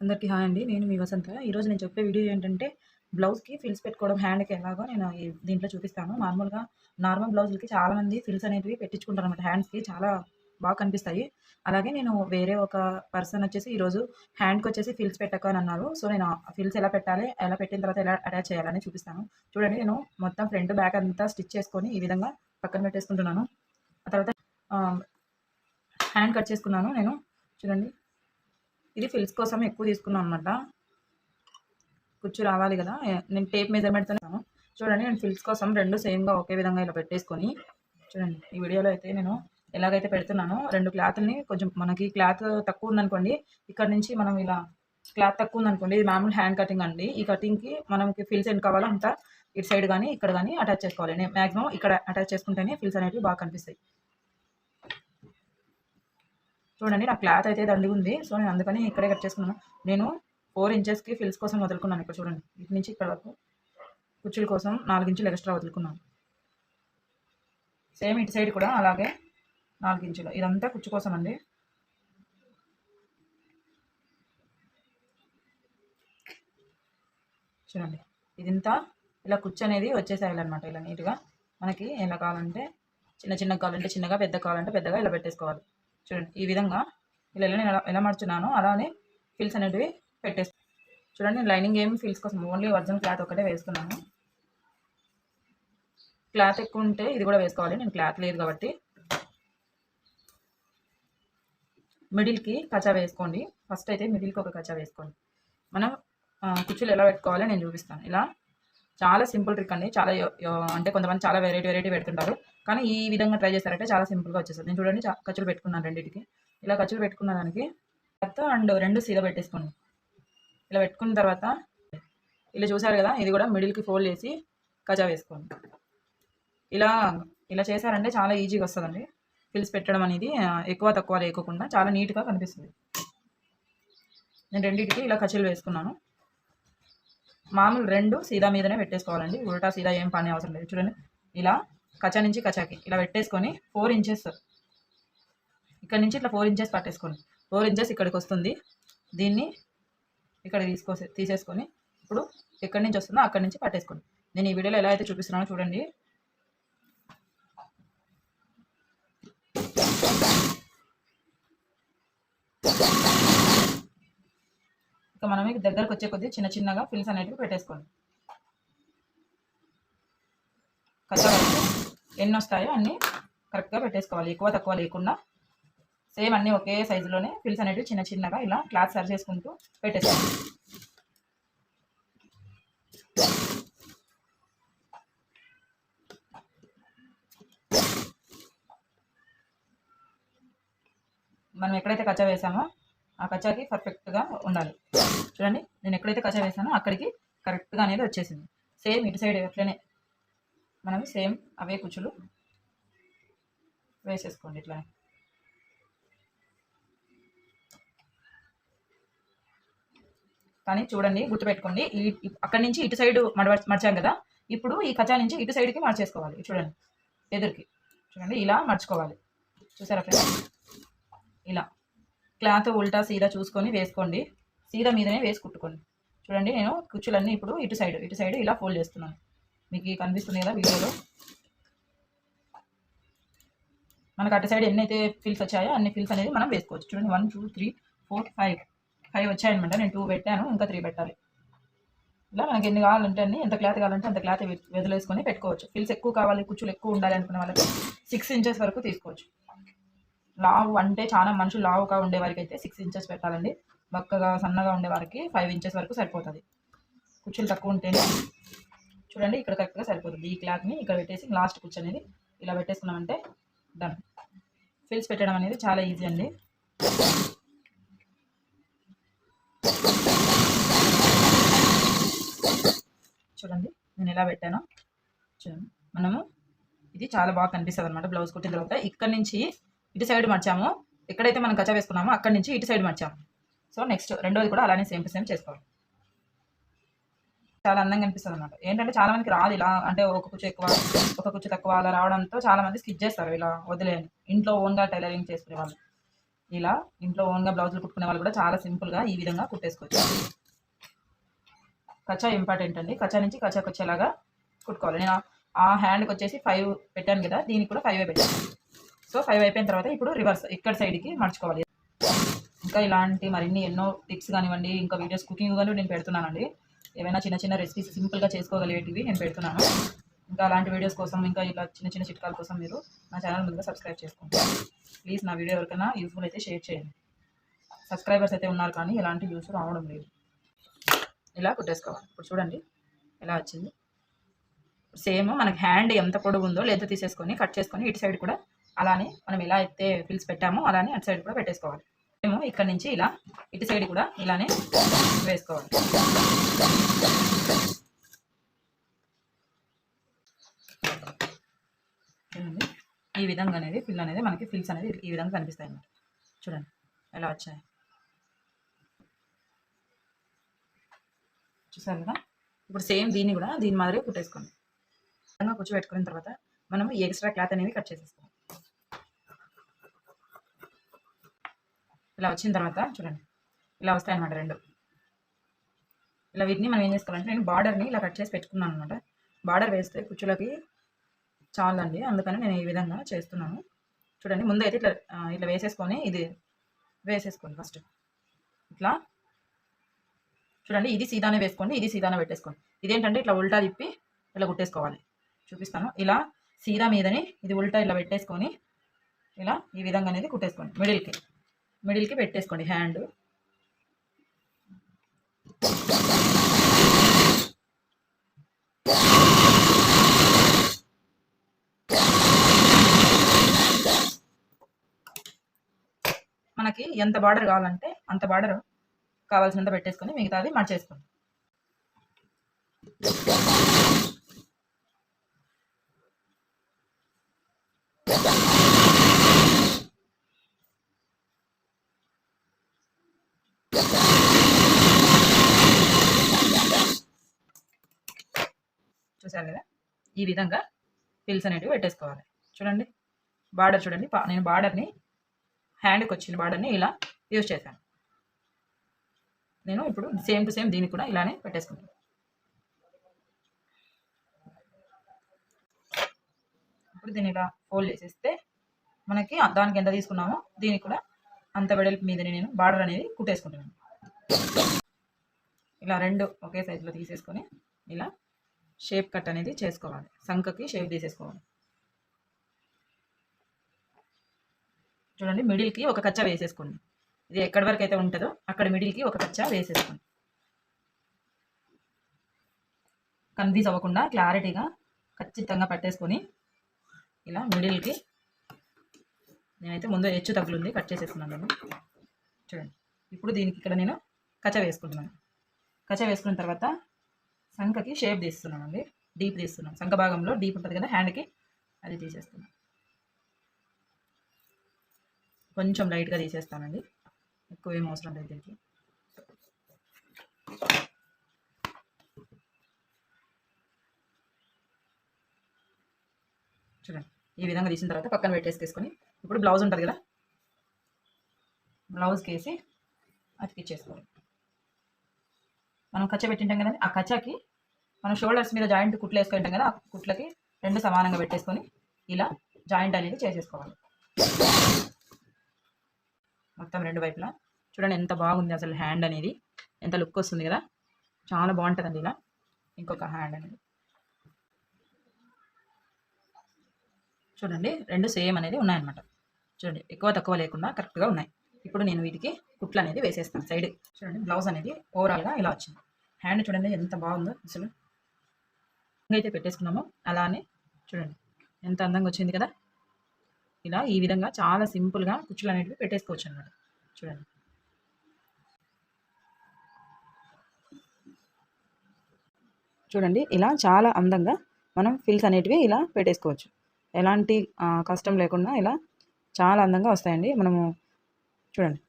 అందరికీ హాయ్ అండి. నేను మీ వసంత. ఈరోజు నేను చెప్పే వీడియో ఏంటంటే బ్లౌజ్కి ఫిల్స్ పెట్టుకోవడం హ్యాండ్కి ఎలాగో నేను దీంట్లో చూపిస్తాను. నార్మల్గా నార్మల్ బ్లౌజులకి చాలామంది ఫిల్స్ అనేవి పెట్టించుకుంటారు అనమాట హ్యాండ్స్కి చాలా బాగా కనిపిస్తాయి. అలాగే నేను వేరే ఒక పర్సన్ వచ్చేసి ఈరోజు హ్యాండ్కి వచ్చేసి ఫిల్స్ పెట్టక అని అన్నారు. సో నేను ఫిల్స్ ఎలా పెట్టాలి ఎలా పెట్టిన తర్వాత ఎలా అటాచ్ చేయాలని చూపిస్తాను. చూడండి నేను మొత్తం ఫ్రంట్ బ్యాక్ అంతా స్టిచ్ చేసుకొని ఈ విధంగా పక్కన పెట్టేసుకుంటున్నాను. ఆ తర్వాత హ్యాండ్ కట్ చేసుకున్నాను నేను. చూడండి. ఇది ఫిల్స్ కోసం ఎక్కువ తీసుకున్నాను అనమాట కుచ్చు రావాలి కదా నేను టేప్ మెజర్మెంట్తో చూడండి నేను ఫిల్స్ కోసం రెండు సేమ్గా ఒకే విధంగా ఇలా పెట్టేసుకొని చూడండి ఈ వీడియోలో అయితే నేను ఎలాగైతే పెడుతున్నానో రెండు క్లాత్ని కొంచెం మనకి క్లాత్ తక్కువ ఉందనుకోండి ఇక్కడ నుంచి మనం ఇలా క్లాత్ తక్కువ ఉందనుకోండి ఇది మామూలు హ్యాండ్ కటింగ్ అండి. ఈ కటింగ్కి మనకి ఫిల్స్ ఎంత కావాలో అంత ఇటు సైడ్ కానీ ఇక్కడ కానీ అటాచ్ చేసుకోవాలి. నేను మ్యాక్సిమం ఇక్కడ అటాచ్ చేసుకుంటేనే ఫిల్స్ అనేవి బాగా కనిపిస్తాయి. చూడండి నా క్లాత్ అయితే దండిగా ఉంది. సో నేను అందుకని ఇక్కడే కట్ చేసుకున్నాను. నేను ఫోర్ ఇంచెస్కి ఫిల్స్ కోసం వదులుకున్నాను ఇక్కడ చూడండి. ఇటు నుంచి ఇక్కడ వరకు కుర్చీల కోసం నాలుగు ఇంచులు ఎక్స్ట్రా వదులుకున్నాను. సేమ్ ఇటు సైడ్ కూడా అలాగే నాలుగు ఇంచులు. ఇదంతా కుచ్చు కోసం అండి. చూడండి ఇదంతా ఇలా కుచ్చు అనేది వచ్చేసేయాలన్నమాట ఇలా నీట్గా మనకి ఎలా కావాలంటే చిన్న చిన్న కావాలంటే చిన్నగా పెద్ద కావాలంటే పెద్దగా ఇలా పెట్టేసుకోవాలి. చూడండి ఈ విధంగా ఇలా ఎలా నేను ఎలా- ఎలా అలానే ఫిల్స్ అనేటివి పెట్టేస్తాను చూడండి లైనింగ్ ఏమి ఫిల్స్ కోసం ఓన్లీ ఒరిజినల్ క్లాత్ ఒకటే వేస్తున్నాను. క్లాత్ ఎక్కువ ఉంటే ఇది కూడా వేసుకోవాలి నేను క్లాత్ లేదు కాబట్టి. మిడిల్కి కచా వేసుకోండి. ఫస్ట్ అయితే మిడిల్కి ఒక కచా వేసుకోండి. మనం కుచ్చులు ఎలా పెట్టుకోవాలో నేను చూపిస్తాను. ఇలా చాలా సింపుల్ ట్రిక్ అండి. చాలా అంటే కొంతమంది చాలా వెరైటీ వెరైటీ పెడుతుంటారు. కానీ ఈ విధంగా ట్రై చేస్తారంటే చాలా సింపుల్గా వచ్చేస్తుంది. నేను చూడండి ఖర్చులు పెట్టుకున్నాను రెండింటికి. ఇలా ఖర్చులు పెట్టుకున్న దానికి తర్వాత అండ్ రెండు సీల పెట్టేసుకోండి. ఇలా పెట్టుకున్న తర్వాత ఇలా చూసారు కదా ఇది కూడా మిడిల్కి ఫోల్డ్ చేసి కజా వేసుకోండి. ఇలా ఇలా చేశారంటే చాలా ఈజీగా వస్తుందండి. ఫిల్స్ పెట్టడం అనేది ఎక్కువ తక్కువ లేకోకుండా చాలా నీట్గా కనిపిస్తుంది. నేను రెండింటికి ఇలా కచ్చలు వేసుకున్నాను. మామూలు రెండు సీదా మీదనే పెట్టేసుకోవాలండి. ఉల్టా సీదా ఏం పని అవసరం లేదు. చూడండి. ఇలా కచా నుంచి కచాకి ఇలా పెట్టేసుకొని ఫోర్ ఇంచెస్ ఇక్కడ నుంచి ఇట్లా ఫోర్ ఇంచెస్ పట్టేసుకోండి. ఫోర్ ఇంచెస్ ఇక్కడికి వస్తుంది. దీన్ని ఇక్కడ తీసుకో తీసేసుకొని ఇప్పుడు ఎక్కడి నుంచి వస్తుందో అక్కడి నుంచి పట్టేసుకోండి. నేను ఈ వీడియోలో ఎలా అయితే చూపిస్తున్నానో చూడండి. ఇక మనం దగ్గరకు వచ్చే కొద్దీ చిన్న చిన్నగా ఫిల్స్ అనేటివి పెట్టేసుకోండి కచ్చా ఎన్ని వస్తాయో అన్నీ కరెక్ట్గా పెట్టేసుకోవాలి. ఎక్కువ తక్కువ లేకుండా సేమ్ అన్నీ ఒకే సైజులోనే ఫిల్స్ అనేటివి చిన్న చిన్నగా ఇలా క్లాత్ సరి చేసుకుంటూ పెట్టేసుకోవాలి. మనం ఎక్కడైతే కచ్చా వేసామో ఆ కచాకి పర్ఫెక్ట్గా ఉండాలి. చూడండి నేను ఎక్కడైతే కచా వేసానో అక్కడికి కరెక్ట్గా అనేది వచ్చేసింది. సేమ్ ఇటు సైడ్ అట్లనే. మనం సేమ్ అవే కుచ్చులు వేసేసుకోండి ఇట్లా. కానీ చూడండి గుర్తుపెట్టుకోండి ఈ అక్కడి నుంచి ఇటు సైడ్ మడవ మడిచాం కదా ఇప్పుడు ఈ కచా నుంచి ఇటు సైడ్కి మార్చేసుకోవాలి. చూడండి ఎదురుకి. చూడండి ఇలా మర్చుకోవాలి చూసారా ఫ్రెండ్స్? ఇలా. క్లాత్ ఉల్టా సీర చూసుకొని వేసుకోండి. సీర మీదనే వేసి కుట్టుకోండి. చూడండి నేను కుచ్చులన్నీ ఇప్పుడు ఇటు సైడ్ ఇటు సైడ్ ఇలా ఫోల్డ్ చేస్తున్నాను. మీకు కనిపిస్తుంది కదా వీడియోలో? మనకు అటు సైడ్ ఎన్ని అయితే ఫిల్స్ వచ్చాయో అన్ని ఫిల్స్ అనేది మనం వేసుకోవచ్చు. చూడండి one two three four five. Five వచ్చాయనమాట నేను టూ పెట్టాను ఇంకా త్రీ పెట్టాలి. ఇలా మనకి ఎన్ని కావాలంటే అన్ని ఎంత క్లాత్ కావాలంటే అంత క్లాత్ వదిలేసుకొని పెట్టుకోవచ్చు. ఫిల్స్ ఎక్కువ కావాలి కుచ్చులు ఎక్కువ ఉండాలి అనుకునే వాళ్ళకి సిక్స్ ఇంచెస్ వరకు తీసుకోవచ్చు. లావు అంటే చాలా మనుషులు లావుగా ఉండే వారికి అయితే సిక్స్ ఇంచెస్ పెట్టాలండి. బక్కగా సన్నగా ఉండే వారికి ఫైవ్ ఇంచెస్ వరకు సరిపోతుంది. కుర్చీలు తక్కువ ఉంటేనే చూడండి ఇక్కడ కరెక్ట్గా సరిపోతుంది. ఈ క్లాత్ని ఇక్కడ పెట్టేసి లాస్ట్ కుర్చీ అనేది ఇలా పెట్టేసుకున్నామంటే డన్ ఫిల్స్ పెట్టడం అనేది చాలా ఈజీ అండి. చూడండి నేను ఎలా పెట్టాను చూడండి. మనము ఇది చాలా బాగా కనిపిస్తుంది అనమాట బ్లౌజ్ కుట్టిన తర్వాత. ఇక్కడ నుంచి ఇటు సైడ్ మర్చాము. ఎక్కడైతే మనం కచ్చా వేసుకున్నామో అక్కడ నుంచి ఇటు సైడ్ మర్చాము. సో నెక్స్ట్ రెండోది కూడా అలానే సేమ్ టు సేమ్ చేసుకోవాలి. చాలా అందంగా అనిపిస్తుంది అనమాట ఏంటంటే చాలా మందికి రాదు ఇలా అంటే ఒక కుచ్చు ఎక్కువ ఒక కుచ్చు తక్కువ అలా రావడంతో చాలా మంది స్కిచ్ చేస్తారు ఇలా వదిలేయని. ఇంట్లో ఓన్గా టైలరింగ్ చేసుకునే వాళ్ళు. ఇలా ఇంట్లో ఓన్గా బ్లౌజులు కుట్టుకునే వాళ్ళు కూడా చాలా సింపుల్గా ఈ విధంగా కుట్టేసుకోవచ్చు. కచ్చా ఇంపార్టెంట్ అండి. కచ్చా నుంచి కచ్చాకి వచ్చేలాగా కుట్టుకోవాలి. నేను ఆ హ్యాండ్కి వచ్చేసి ఫైవ్ పెట్టాను కదా దీనికి కూడా ఫైవ్ పెట్టాను. సో ఫైవ్ అయిపోయిన తర్వాత ఇప్పుడు రివర్స్ ఇక్కడ సైడ్కి మర్చుకోవాలి. ఇంకా ఇలాంటి మరిన్ని ఎన్నో టిప్స్ కానివ్వండి ఇంకా వీడియోస్ కుకింగ్ కానీ నేను పెడుతున్నానండి. ఏమైనా చిన్న చిన్న రెసిపీస్ సింపుల్గా చేసుకోగలిగేటివి నేను పెడుతున్నాను. ఇంకా అలాంటి వీడియోస్ కోసం ఇంకా ఇలా చిన్న చిన్న చిట్కాల కోసం మీరు నా ఛానల్ ముందుగా సబ్స్క్రైబ్ చేసుకోండి. ప్లీజ్ నా వీడియో ఎవరికైనా యూస్ఫుల్ అయితే షేర్ చేయండి. సబ్స్క్రైబర్స్ అయితే ఉన్నారు కానీ ఎలాంటి యూస్ రావడం లేదు. ఇలా కుట్టేసుకోవాలి. ఇప్పుడు చూడండి ఎలా వచ్చింది. సేమ్ మనకి హ్యాండ్ ఎంత పొడుగు ఉందో లేదా తీసేసుకొని కట్ చేసుకొని ఇటు సైడ్ కూడా అలానే మనం ఎలా అయితే ఫిల్స్ పెట్టామో అలానే అటు సైడ్ కూడా పెట్టేసుకోవాలి. మేము ఇక్కడ నుంచి ఇలా ఇటు సైడ్ కూడా ఇలానే వేసుకోవాలి. ఈ విధంగా అనేది ఫిల్ అనేది మనకి ఫిల్స్ అనేది ఈ విధంగా కనిపిస్తాయి అన్నమాట. చూడండి ఎలా వచ్చాయి. చూసారు కదా? ఇప్పుడు సేమ్ దీన్ని కూడా దీని మాదిరి కుట్టేసుకోండి. విధంగా కూర్చోబెట్టుకున్న తర్వాత మనం ఎక్స్ట్రా క్లాత్ అనేది కట్ చేసేసుకోవాలి. ఇలా వచ్చిన తర్వాత చూడండి ఇలా వస్తాయన్నమాట రెండు. ఇలా వీటిని మనం ఏం చేసుకోవాలంటే నేను బార్డర్ని ఇలా కట్ చేసి పెట్టుకున్నాను అనమాట బార్డర్ వేస్తే కుచ్చులకి చాలండి అందుకని నేను ఈ విధంగా చేస్తున్నాను. చూడండి ముందు అయితే ఇట్లా ఇట్లా వేసేసుకొని ఇది వేసేసుకోండి ఫస్ట్. ఇట్లా. చూడండి ఇది సీదానే వేసుకోండి ఇది సీదానే పెట్టేసుకోండి. ఇదేంటంటే ఇట్లా ఉల్టా తిప్పి ఇలా కుట్టేసుకోవాలి. చూపిస్తాను. ఇలా సీదా మీదని ఇది ఉల్టా ఇలా పెట్టేసుకొని ఇలా ఈ విధంగా అనేది కుట్టేసుకోండి మిడిల్కి. మిడిల్కి పెట్టేసుకోండి హ్యాండ్. మనకి ఎంత బార్డర్ కావాలంటే అంత బార్డర్ కావాల్సినంత పెట్టేసుకొని మిగతాది మర్చేసుకోండి చూసారు కదా? ఈ విధంగా పిల్స్ అనేటివి పెట్టేసుకోవాలి. చూడండి. బార్డర్ చూడండి. నేను బార్డర్ని హ్యాండ్కి వచ్చిన బార్డర్ని ఇలా యూజ్ చేశాను. నేను ఇప్పుడు సేమ్ టు సేమ్ దీనికి కూడా ఇలానే పెట్టేసుకుంటాను. ఇప్పుడు దీన్ని ఇలా ఫోల్డ్ చేసేస్తే మనకి దానికి ఎంత తీసుకున్నామో దీనికి కూడా అంత వెడల్పు మీదనే నేను బార్డర్ అనేది కుట్టేసుకుంటున్నాను. ఇలా రెండు ఒకే సైజులో తీసేసుకొని ఇలా షేప్ కట్ అనేది చేసుకోవాలి. సంఖకి షేప్ తీసేసుకోవాలి. చూడండి మిడిల్కి ఒక కచ్చా వేసేసుకోండి. ఇది ఎక్కడి వరకు అయితే ఉంటుందో అక్కడ మిడిల్కి ఒక కచ్చా వేసేసుకోండి. కన్ఫ్యూజ్ అవ్వకుండా క్లారిటీగా ఖచ్చితంగా పట్టేసుకొని ఇలా మిడిల్కి నేనైతే ముందు హెచ్చు తగులుంది కట్ చేసేస్తున్నాను నేను. చూడండి. ఇప్పుడు దీనికి ఇక్కడ నేను కచ వేసుకుంటున్నాను. కచ వేసుకున్న తర్వాత సంఖకి షేప్ తీస్తున్నాను అండి. డీప్ తీస్తున్నాను. సంఖ భాగంలో డీప్ ఉంటుంది కదా హ్యాండ్కి అది తీసేస్తున్నాను. కొంచెం లైట్గా తీసేస్తానండి. ఎక్కువ ఏం అవసరం లేదు దీనికి. చూడండి. ఈ విధంగా తీసిన తర్వాత పక్కన పెట్టేసుకొని ఇప్పుడు బ్లౌజ్ ఉంటుంది కదా? బ్లౌజ్కి వేసి అతికిచ్చేసుకోవాలి. మనం కచ్చ పెట్టింటాం కదండి ఆ కచ్చకి మనం షోల్డర్స్ మీద జాయింట్ కుట్లు వేసుకుంటాం కదా ఆ కుట్లకి రెండు సమానంగా పెట్టేసుకొని ఇలా జాయింట్ అనేది చేసేసుకోవాలి. మొత్తం రెండు వైపులా. చూడండి ఎంత బాగుంది అసలు హ్యాండ్ అనేది. ఎంత లుక్ వస్తుంది కదా. చాలా బాగుంటుందండి ఇలా. ఇంకొక హ్యాండ్ అనేది. చూడండి రెండు సేమ్ అనేది ఉన్నాయన్నమాట. చూడండి ఎక్కువ తక్కువ లేకుండా కరెక్ట్గా ఉన్నాయి. ఇప్పుడు నేను వీటికి కుట్లు అనేది వేసేస్తాను సైడ్. చూడండి బ్లౌజ్ అనేది ఓవరాల్గా ఇలా వచ్చింది. హ్యాండ్ చూడండి ఎంత బాగుందో అసలు. అయితే పెట్టేసుకున్నామో. అలానే చూడండి ఎంత అందంగా వచ్చింది కదా. ఇలా ఈ విధంగా చాలా సింపుల్గా కుచ్చులు అనేటివి పెట్టేసుకోవచ్చు అన్నమాట. చూడండి. చూడండి ఇలా చాలా అందంగా మనం ఫిల్స్ అనేటివి ఇలా పెట్టేసుకోవచ్చు. ఎలాంటి కష్టం లేకుండా ఇలా చాలా అందంగా వస్తాయండి. మనము చూడండి.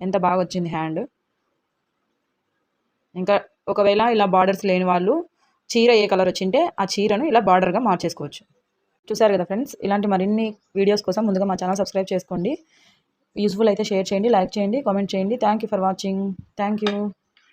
ఎంత బాగా వచ్చింది హ్యాండ్. ఇంకా ఒకవేళ ఇలా బార్డర్స్ లేని వాళ్ళు చీర ఏ కలర్ వచ్చింటే ఆ చీరను ఇలా బార్డర్గా మార్చేసుకోవచ్చు. చూసారు కదా ఫ్రెండ్స్? ఇలాంటి మరిన్ని వీడియోస్ కోసం ముందుగా మా ఛానల్ సబ్స్క్రైబ్ చేసుకోండి. యూస్ఫుల్ అయితే షేర్ చేయండి లైక్ చేయండి కామెంట్ చేయండి. Thank you for watching. Thank you